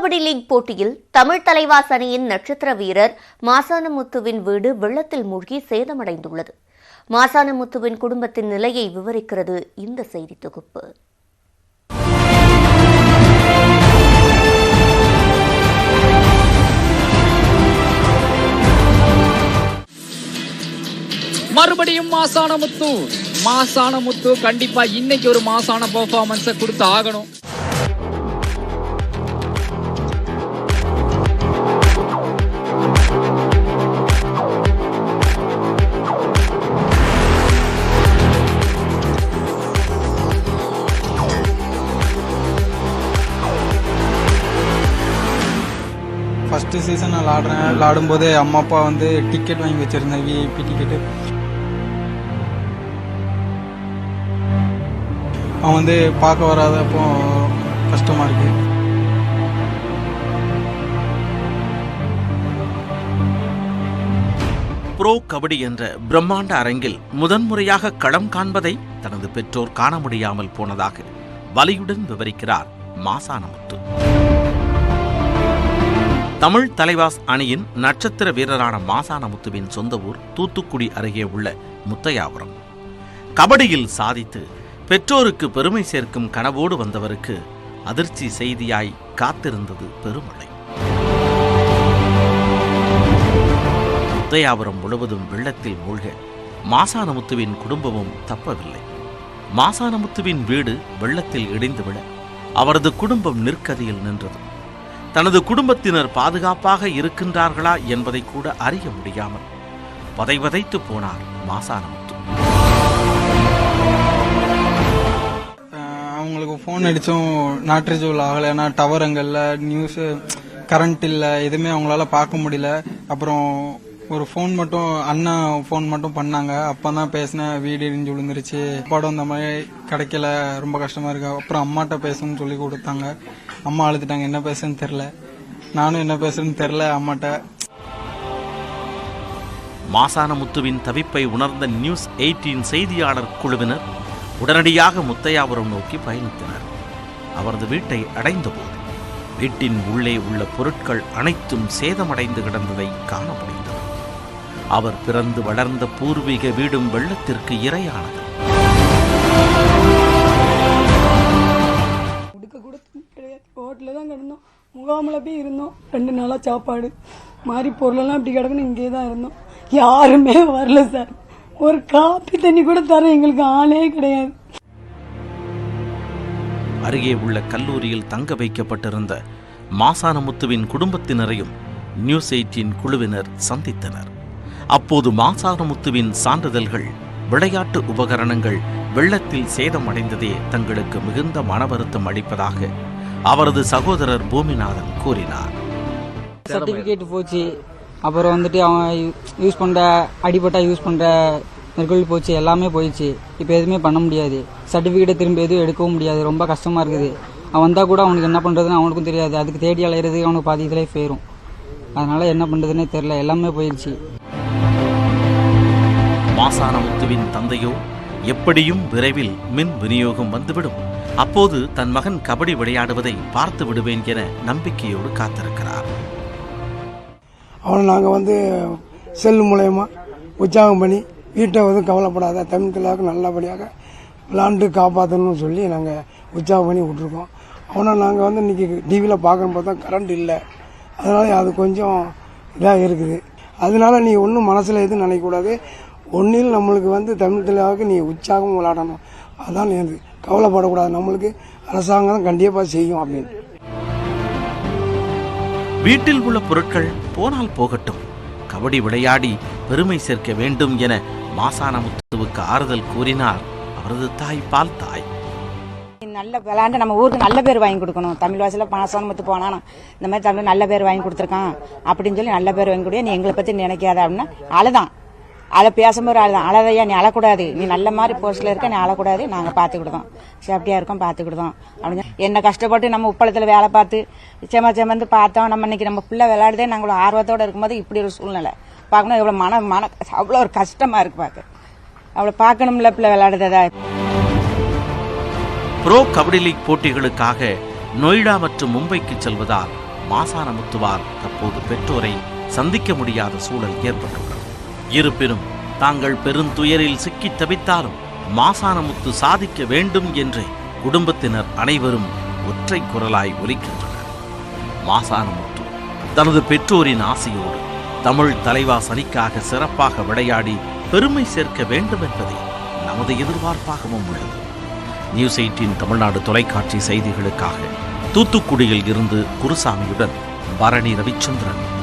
Kabaddi league போட்டியில் தமிழ் தலைவாஸ் அணியின் நட்சத்திர வீரர் மாசானமுத்துவின் வீடு வெள்ளத்தில் மூழ்கி சேதமடைந்துள்ளது. மாசானமுத்துவின் குடும்பத்தின் நிலையை விவரிக்கிறது இந்த செய்தி தொகுப்பு. மறுபடியும் மாசானமுத்து. மாசானமுத்து கண்டிப்பா இன்னைக்கு ஒரு மாசான பெர்ஃபார்மன்ஸை கொடுத்து ஆகணும் ஃபஸ்ட்டு சீசன் நான் விளாடுறேன். விளாடும்போது அம்மா அப்பா வந்து டிக்கெட் வாங்கி வச்சுருந்தேன் விஐபி டிக்கெட்டு அவன் வந்து பார்க்க வராதப்போ கஷ்டமாக இருக்குது ப்ரோ கபடி என்ற பிரம்மாண்ட அரங்கில் முதன்முறையாக களம் காண்பதை தனது பெற்றோர் காண முடியாமல் போனதாக வலியுடன் விவரிக்கிறார் மாசானமுத்து. தமிழ் தலைவாஸ் அணியின் நட்சத்திர வீரரான மாசானமுத்துவின் சொந்த ஊர் தூத்துக்குடி அருகே உள்ள முத்தையாபுரம். கபடியில் சாதித்து பெற்றோருக்கு பெருமை சேர்க்கும் கனவோடு வந்தவருக்கு அதிர்ச்சி செய்தியாய் காத்திருந்தது பெருமழை. முத்தையாபுரம் முழுவதும் வெள்ளத்தில் மூழ்க மாசானமுத்துவின் குடும்பமும் தப்பவில்லை. மாசானமுத்துவின் வீடு வெள்ளத்தில் இடிந்து விட அவரது குடும்பம் நிற்கதியில் நின்றது. தனது குடும்பத்தினர் பாதுகாப்பாக இருக்கின்றார்களா என்பதை கூட அறிய முடியாமல் வதைவதைத்து போனார் மாசானமுத்து அவங்களுக்கு ஃபோன் அடித்தும் நாட் ரிஜுவல் ஆகலை. ஏன்னா டவர் அங்கே இல்லை நியூஸு கரண்ட் இல்லை எதுவுமே அவங்களால பார்க்க முடியல. அப்புறம் ஒரு ஃபோன் மட்டும் அண்ணா ஃபோன் மட்டும் பண்ணாங்க. அப்போ தான் பேசினேன். வீடு இடிஞ்சு விழுந்துருச்சு. படம் இந்த மாதிரி கிடைக்கல. ரொம்ப கஷ்டமாக இருக்கு. அப்புறம் அம்மாட்ட பேசணும்னு சொல்லி கொடுத்தாங்க. அம்மா அழுதுட்டாங்க. என்ன பேசுன்னு தெரில நானும் என்ன பேசுறேன்னு தெரில அம்மாட்ட. மாசானமுத்துவின் தவிப்பை உணர்ந்த நியூஸ் எயிட்டீன் செய்தியாளர் குழுவினர் உடனடியாக முத்தையாபுரம் நோக்கி பயணித்தனர். அவரது வீட்டை அடைந்தபோது வீட்டின் உள்ளே உள்ள பொருட்கள் அனைத்தும் சேதமடைந்து கிடந்ததை காண முடிந்தது. அவர் பிறந்து வளர்ந்த பூர்வீக வீடும் வெள்ளத்திற்கு இரையானது. உடுக்க கூட துணி கிடையாது. ஹோட்டலில் தான் கிடந்தோம். முகாமில் போய் இருந்தோம். ரெண்டு நாளாக சாப்பாடு. மாறி பொருளெல்லாம் இப்படி கிடக்குன்னு இங்கே தான் இருந்தோம். யாருமே வரல சார் ஒரு காப்பி தண்ணி கூட தர எங்களுக்கு ஆளே கிடையாது. அருகே உள்ள கல்லூரியில் தங்க வைக்கப்பட்டிருந்த மாசானமுத்துவின் குடும்பத்தினரையும் நியூஸ் எயிட்டின் குழுவினர் சந்தித்தனர். அப்போது மாசாரமுத்துவின் சான்றிதழ்கள் விளையாட்டு உபகரணங்கள் வெள்ளத்தில் சேதமடைந்ததே தங்களுக்கு மிகுந்த மன வருத்தம் அளிப்பதாக அவரது சகோதரர் பூமிநாதன் கூறினார். சர்டிஃபிகேட் போச்சு. அப்புறம் வந்துட்டு அவன் யூஸ் பண்ணுற அடிபட்டா யூஸ் பண்ணுற நெற்கொழி போச்சு. எல்லாமே போயிடுச்சு. இப்போ எதுவுமே பண்ண முடியாது. சர்டிஃபிகேட்டை திரும்ப எதுவும் எடுக்கவும் முடியாது. ரொம்ப கஷ்டமாக இருக்குது. அவன் வந்தால் கூட அவனுக்கு என்ன பண்ணுறதுன்னு அவனுக்கும் தெரியாது. அதுக்கு தேடி அலையிறதுக்கு அவனுக்கு பாதி இதிலே போயிடும் அதனால் என்ன பண்ணுறதுன்னே தெரில எல்லாமே போயிடுச்சு. மாசானமுத்துவின் தந்தையோ எப்படியும் விரைவில் மின் விநியோகம் வந்துவிடும். அப்போது தன் மகன் கபடி விளையாடுவதை பார்த்து விடுவேன் என நம்பிக்கையோடு காத்திருக்கிறார். அவனை நாங்கள் வந்து செல் மூலயமா உற்சாகம் பண்ணி வீட்டை வந்து கவலைப்படாத தமிழ் நல்லபடியாக விளாண்டு காப்பாற்றணும்னு சொல்லி நாங்கள் உற்சாகம் பண்ணி விட்ருக்கோம் அவனை நாங்கள் வந்து இன்றைக்கி டிவியில் பார்க்கணும் பார்த்தா கரண்ட் இல்லை. அதனால் அது கொஞ்சம் இதாக இருக்குது. அதனால நீ ஒன்றும் மனசில் எதுவும் நினைக்கக்கூடாது. ஒன்றில் நம்மளுக்கு வந்து தமிழ் கலாவுக்கு நீ உற்சாகம் விளாடணும் அதான் எனக்கு கவலைப்படக்கூடாது. நம்மளுக்கு அரசாங்கம் கண்டிப்பாக செய்யும் அப்படின்னு. வீட்டில் உள்ள பொருட்கள் போனால் போகட்டும். கபடி விளையாடி பெருமை சேர்க்க வேண்டும் என மாசானமுத்துவுக்கு ஆறுதல் கூறினார் அவரது தாய் பால் தாய் நல்ல விளாண்டு நம்ம ஊருக்கு நல்ல பேர் வாங்கி கொடுக்கணும். தமிழ் வாசலில் பாசான முத்து போனானா இந்த மாதிரி தமிழ் நல்ல பேர் வாங்கி கொடுத்துருக்கான் அப்படின்னு சொல்லி நல்ல பேர் வாங்கி கொடுக்க நீ எங்களை பற்றி நினைக்காத அப்படின்னா அழுதான். அழை பேசும்போது அழுதான் அழதையா நீ அழக்கூடாது. நீ நல்ல மாதிரி போஸ்டில் இருக்க நீ அழக்கூடாது. நாங்கள் பார்த்துக்கிடுதோம் சேஃப்டியாக இருக்கோம் பார்த்துக்கிடுதோம் அப்படின்னு என்ன கஷ்டப்பட்டு நம்ம உப்பளத்தில் வேலை பார்த்து செம செமந்து பார்த்தோம். நம்ம இன்னைக்கு நம்ம பிள்ளை விளையாடுதே நாங்கள் ஆர்வத்தோடு இருக்கும்போது இப்படி ஒரு சூழ்நிலை. பார்க்கணும் எவ்வளோ மன மன அவ்வளோ ஒரு கஷ்டமாக இருக்கு பார்க்க. அவ்வளோ பார்க்கணும்ல பிள்ளை விளையாடுறதா ப்ரோ கபடி லீக் போட்டிகளுக்காக நொய்டா மற்றும் மும்பைக்கு செல்வதால் மாசான முத்துவார் தற்போது பெற்றோரை சந்திக்க முடியாத சூழல் ஏற்பட்டுள்ளது. இருப்பினும் தாங்கள் பெருந்துயரில் சிக்கித் தவித்தாலும் மாசானமுத்து சாதிக்க வேண்டும் என்றே குடும்பத்தினர் அனைவரும் ஒற்றை குரலாய் ஒலிக்கின்றனர். மாசானமுத்து தனது பெற்றோரின் ஆசையோடு தமிழ் தலைவாசனிக்காக சிறப்பாக விளையாடி பெருமை சேர்க்க வேண்டும் என்பதே நமது எதிர்பார்ப்பாகவும் உள்ளது. நியூஸ் எயிட்டின் தமிழ்நாடு தொலைக்காட்சி செய்திகளுக்காக தூத்துக்குடியில் இருந்து குருசாமியுடன் பரணி ரவிச்சந்திரன்.